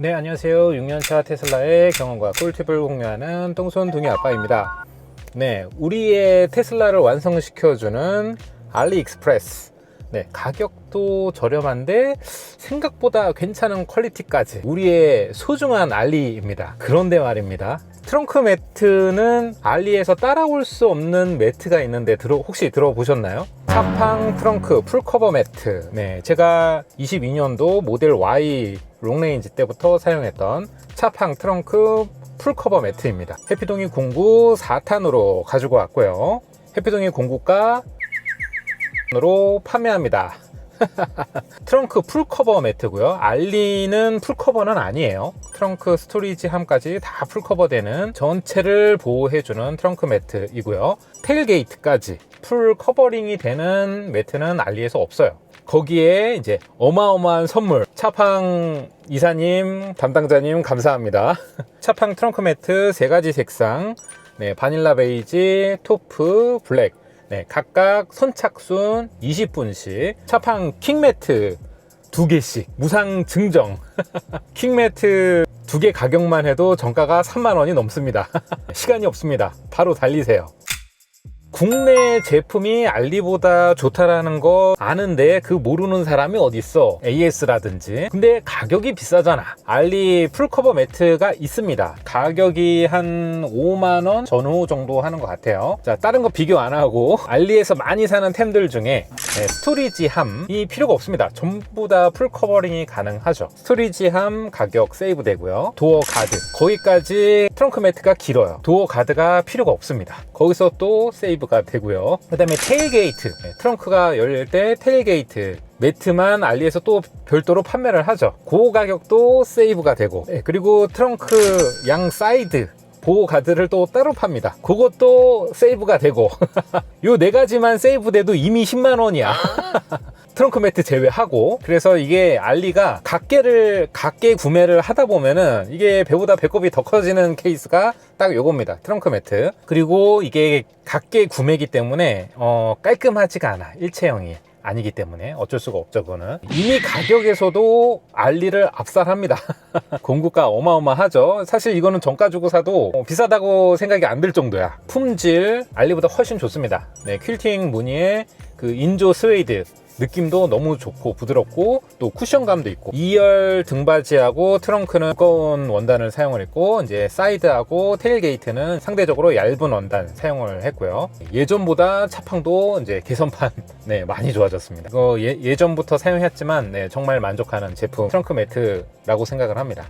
네, 안녕하세요. 6년차 테슬라의 경험과 꿀팁을 공유하는 똥손 동이 아빠입니다. 네, 우리의 테슬라를 완성시켜주는 알리익스프레스. 네, 가격도 저렴한데 생각보다 괜찮은 퀄리티까지 우리의 소중한 알리입니다. 그런데 말입니다. 트렁크 매트는 알리에서 따라올 수 없는 매트가 있는데 들어, 혹시 들어보셨나요? 사팡 트렁크 풀커버 매트. 네, 제가 22년도 모델 Y 롱레인지 때부터 사용했던 차팡 트렁크 풀커버 매트입니다. 해피동이 공구 4탄으로 가지고 왔고요. 해피동이 공구가 으로 판매합니다. 트렁크 풀커버 매트고요. 알리는 풀커버는 아니에요. 트렁크 스토리지 함까지 다 풀커버 되는 전체를 보호해주는 트렁크 매트이고요. 테일게이트까지 풀 커버링이 되는 매트는 알리에서 없어요. 거기에 이제 어마어마한 선물 차팡 이사님 담당자님 감사합니다. 차팡 트렁크 매트 세 가지 색상 네, 바닐라 베이지, 토프, 블랙 네, 각각 선착순 20분씩 차팡 킹매트 두 개씩 무상 증정. 킹매트 두 개 가격만 해도 정가가 3만 원이 넘습니다. 시간이 없습니다. 바로 달리세요 국내 제품이 알리보다 좋다라는 거 아는데 그 모르는 사람이 어딨어? AS라든지. 근데 가격이 비싸잖아. 알리 풀커버 매트가 있습니다. 가격이 한 5만원 전후 정도 하는 것 같아요. 자 다른 거 비교 안 하고 알리에서 많이 사는 템들 중에 네, 스토리지함이 필요가 없습니다. 전부 다 풀 커버링이 가능하죠. 스토리지함 가격 세이브 되고요. 도어 가드. 거기까지 트렁크 매트가 길어요. 도어 가드가 필요가 없습니다. 거기서 또 세이브가 되고요. 그 다음에 테일게이트. 네, 트렁크가 열릴 때 테일게이트 매트만 알리에서 또 별도로 판매를 하죠. 그 가격도 세이브가 되고. 네, 그리고 트렁크 양 사이드 보호 가드를 또 따로 팝니다. 그것도 세이브가 되고. 요 네 가지만 세이브 돼도 이미 10만 원이야. 트렁크 매트 제외하고. 그래서 이게 알리가 각개를 각개 구매를 하다 보면은 이게 배보다 배꼽이 더 커지는 케이스가 딱 요겁니다. 트렁크 매트. 그리고 이게 각개 구매기 때문에 어 깔끔하지가 않아. 일체형이 아니기 때문에 어쩔 수가 없죠 그거는. 이미 가격에서도 알리를 압살합니다. 공구가 어마어마하죠. 사실 이거는 정가 주고 사도 어, 비싸다고 생각이 안 들 정도야. 품질 알리보다 훨씬 좋습니다. 네 퀼팅 무늬의 그 인조 스웨이드 느낌도 너무 좋고 부드럽고 또 쿠션감도 있고 2열 등받이하고 트렁크는 두꺼운 원단을 사용을 했고 이제 사이드하고 테일게이트는 상대적으로 얇은 원단 사용을 했고요 예전보다 차팡도 이제 개선판 네 많이 좋아졌습니다 이거 예, 예전부터 사용했지만 네, 정말 만족하는 제품 트렁크 매트라고 생각을 합니다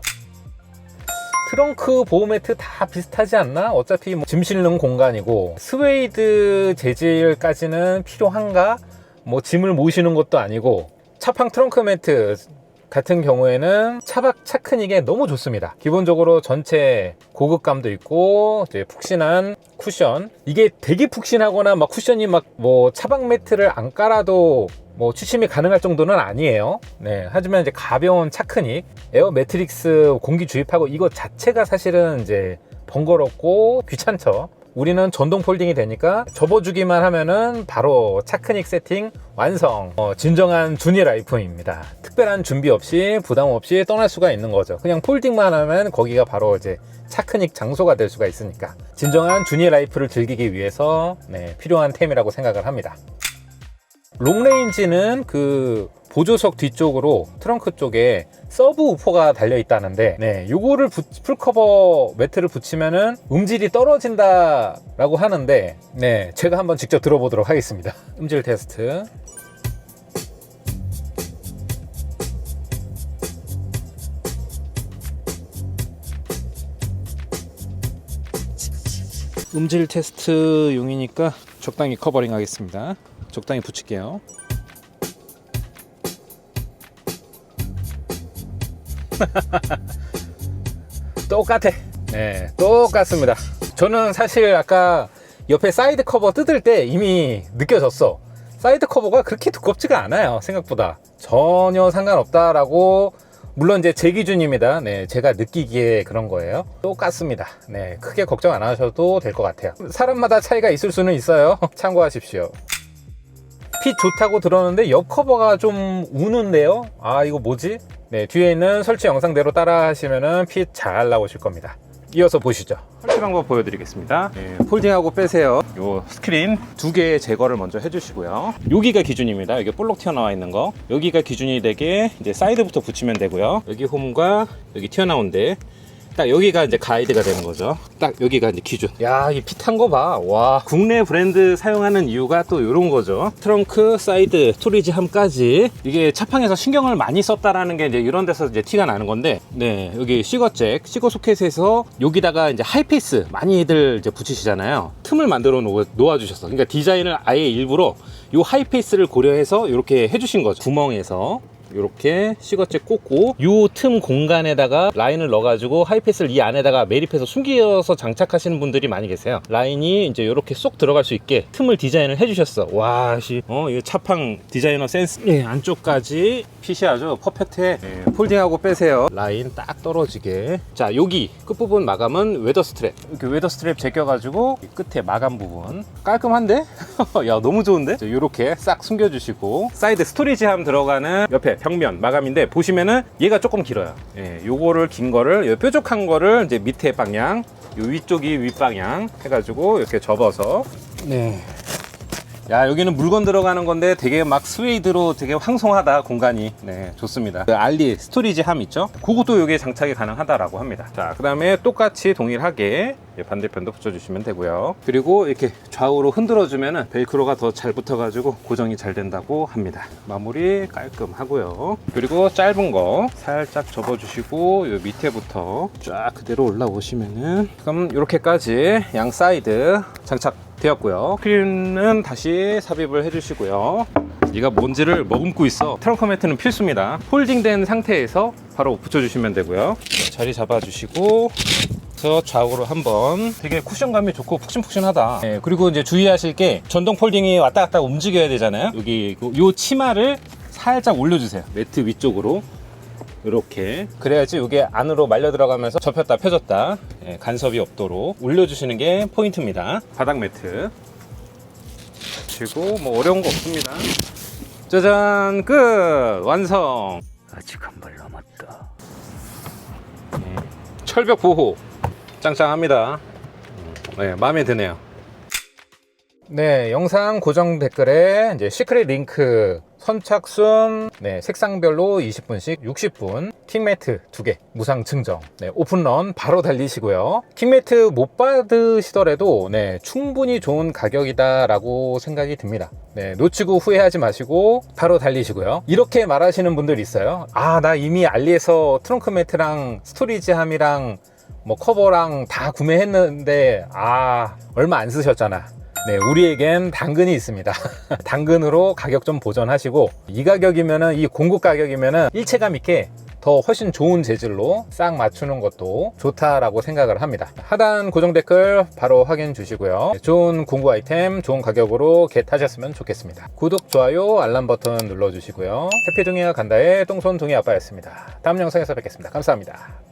트렁크 보호 매트 다 비슷하지 않나? 어차피 뭐 짐 실는 공간이고 스웨이드 재질까지는 필요한가? 뭐 짐을 모시는 것도 아니고 차팡 트렁크 매트 같은 경우에는 차박 차크닉에 너무 좋습니다. 기본적으로 전체 고급감도 있고 푹신한 쿠션. 이게 되게 푹신하거나 막 쿠션이 막 뭐 차박 매트를 안 깔아도 뭐 취침이 가능할 정도는 아니에요. 네. 하지만 이제 가벼운 차크닉, 에어 매트릭스 공기 주입하고 이거 자체가 사실은 이제 번거롭고 귀찮죠. 우리는 전동 폴딩이 되니까 접어주기만 하면은 바로 차크닉 세팅 완성. 어, 진정한 주니 라이프입니다. 특별한 준비 없이 부담 없이 떠날 수가 있는 거죠. 그냥 폴딩만 하면 거기가 바로 이제 차크닉 장소가 될 수가 있으니까 진정한 주니 라이프를 즐기기 위해서 네, 필요한 템이라고 생각을 합니다. 롱레인지는 그 보조석 뒤쪽으로 트렁크 쪽에 서브 우퍼가 달려 있다는데 네 요거를 부- 풀커버 매트를 붙이면은 음질이 떨어진다라고 하는데 네 제가 한번 직접 들어보도록 하겠습니다. 음질 테스트. 음질 테스트 용이니까 적당히 커버링 하겠습니다. 적당히 붙일게요 똑같아. 네, 똑같습니다. 저는 사실 아까 옆에 사이드 커버 뜯을 때 이미 느껴졌어. 사이드 커버가 그렇게 두껍지가 않아요. 생각보다. 전혀 상관없다라고 물론 이제 제 기준입니다. 네, 제가 느끼기에 그런 거예요. 똑같습니다. 네, 크게 걱정 안 하셔도 될 것 같아요. 사람마다 차이가 있을 수는 있어요. 참고하십시오. 핏 좋다고 들었는데 옆 커버가 좀 우는데요 아 이거 뭐지 네 뒤에 있는 설치 영상대로 따라 하시면은 핏잘 나오실 겁니다 이어서 보시죠 설치 방법 보여드리겠습니다. 예, 폴딩하고 빼세요. 요 스크린 두 개의 제거를 먼저 해주시고요. 여기가 기준입니다. 여기 볼록 튀어나와 있는 거. 여기가 기준이 되게 이제 사이드부터 붙이면 되고요. 여기 홈과 여기 튀어나온 데. 딱 여기가 이제 가이드가 되는 거죠. 딱 여기가 이제 기준. 야, 이 핏한 거 봐. 와. 국내 브랜드 사용하는 이유가 또 이런 거죠. 트렁크, 사이드, 스토리지 함까지 이게 차팡에서 신경을 많이 썼다라는 게 이제 이런 데서 이제 티가 나는 건데, 네, 여기 시거잭, 시거 소켓에서 여기다가 이제 하이페이스 많이들 이제 붙이시잖아요. 틈을 만들어 놓아, 놓아주셨어. 그러니까 디자인을 아예 일부러 요 하이페이스를 고려해서 이렇게 해주신 거죠. 구멍에서. 이렇게 시거잭 꽂고 요 틈 공간에다가 라인을 넣어가지고 하이패스를 이 안에다가 매립해서 숨겨서 장착하시는 분들이 많이 계세요. 라인이 이제 이렇게 쏙 들어갈 수 있게 틈을 디자인을 해주셨어. 와, 씨, 어, 이거 차팡 디자이너 센스. 예, 안쪽까지 핏이 아주 퍼펙트해. 예, 폴딩하고 빼세요. 라인 딱 떨어지게. 자, 여기 끝부분 마감은 웨더 스트랩. 이렇게 웨더 스트랩 제껴가지고 이 끝에 마감 부분 깔끔한데? 야, 너무 좋은데? 이렇게 싹 숨겨주시고 사이드 스토리지함 들어가는 옆에 벽면 마감인데 보시면은 얘가 조금 길어요. 예, 요거를 긴 거를 요 뾰족한 거를 이제 밑에 방향, 요 위쪽이 윗방향 해가지고 이렇게 접어서 네. 야 여기는 물건 들어가는 건데 되게 막 스웨이드로 되게 황송하다 공간이. 네 좋습니다. 그 알리 스토리지 함 있죠? 그것도 여기에 장착이 가능하다라고 합니다. 자그 다음에 똑같이 동일하게 이 반대편도 붙여주시면 되고요. 그리고 이렇게 좌우로 흔들어 주면은 벨크로가 더 잘 붙어 가지고 고정이 잘 된다고 합니다. 마무리 깔끔하고요. 그리고 짧은 거 살짝 접어 주시고 요 밑에부터 쫙 그대로 올라오시면은 그럼 이렇게까지 양 사이드 장착 되었고요. 스크린은 다시 삽입을 해주시고요. 얘가 뭔지를 머금고 있어. 트렁크 매트는 필수입니다. 폴딩된 상태에서 바로 붙여주시면 되고요. 자리 잡아주시고 좌우로 한번 되게 쿠션감이 좋고 푹신푹신하다. 예, 그리고 이제 주의하실 게 전동 폴딩이 왔다 갔다 움직여야 되잖아요. 여기 요 치마를 살짝 올려주세요. 매트 위쪽으로. 이렇게 그래야지 이게 안으로 말려 들어가면서 접혔다 펴졌다 예, 간섭이 없도록 올려주시는 게 포인트입니다. 바닥 매트. 그리고 뭐 어려운 거 없습니다. 짜잔 끝! 완성! 아직 한 발 남았다. 철벽 보호. 짱짱합니다. 네 마음에 드네요 네 영상 고정 댓글에 이제 시크릿 링크 선착순 네, 색상별로 20분씩 60분 킹매트 2개 무상 증정. 네, 오픈런 바로 달리시고요. 킹매트 못 받으시더라도 네, 충분히 좋은 가격이다 라고 생각이 듭니다. 네, 놓치고 후회하지 마시고 바로 달리시고요. 이렇게 말하시는 분들 있어요. 아 나 이미 알리에서 트렁크 매트랑 스토리지함이랑 뭐 커버랑 다 구매했는데 아 얼마 안 쓰셨잖아 네, 우리에겐 당근이 있습니다. 당근으로 가격 좀 보전하시고 이 가격이면은 이 공급 가격이면은 일체감 있게 더 훨씬 좋은 재질로 싹 맞추는 것도 좋다라고 생각을 합니다. 하단 고정 댓글 바로 확인 주시고요. 좋은 공구 아이템, 좋은 가격으로 겟하셨으면 좋겠습니다. 구독, 좋아요, 알람 버튼 눌러주시고요. 해피둥이와 간다의 똥손둥이 아빠였습니다. 다음 영상에서 뵙겠습니다. 감사합니다. 그